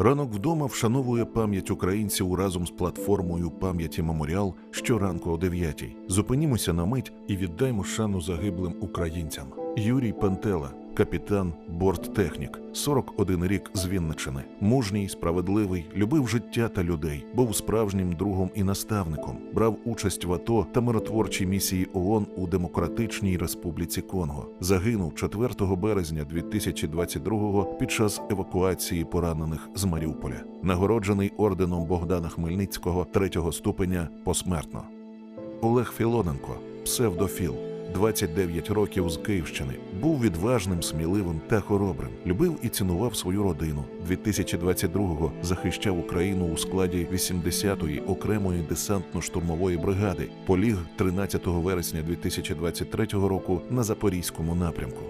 Ранок вдома вшановує пам'ять українців разом з платформою пам'яті Меморіал щоранку о 9 Зупинімося на мить і віддаймо шану загиблим українцям. Юрій Пентела, капітан, борттехнік, 41 рік з Вінничини. Мужній, справедливий, любив життя та людей, був справжнім другом і наставником, брав участь в АТО та миротворчій місії ООН у Демократичній Республіці Конго. Загинув 4 березня 2022-го під час евакуації поранених з Маріуполя, нагороджений орденом Богдана Хмельницького третього ступеня посмертно. Олег Філоненко, псевдофіл, 29 років з Київщини, був відважним, сміливим та хоробрим. Любив і цінував свою родину. 2022-го захищав Україну у складі 80-ї окремої десантно-штурмової бригади. Поліг 13 вересня 2023 року на Запорізькому напрямку.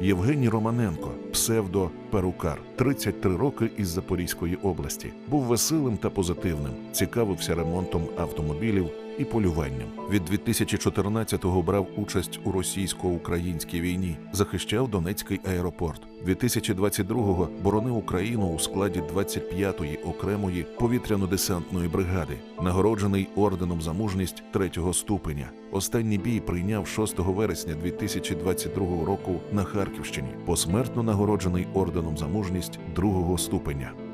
Євгеній Романенко, псевдо Перукар, 33 роки із Запорізької області. Був веселим та позитивним, цікавився ремонтом автомобілів і полюванням. Від 2014-го брав участь у російсько-українській війні, захищав Донецький аеропорт. 2022-го боронив Україну у складі 25-ї окремої повітряно-десантної бригади, нагороджений орденом за мужність третього ступеня. Останній бій прийняв 6 вересня 2022 року на Харківщині, посмертно нагороджений орденом за мужність другого ступеня.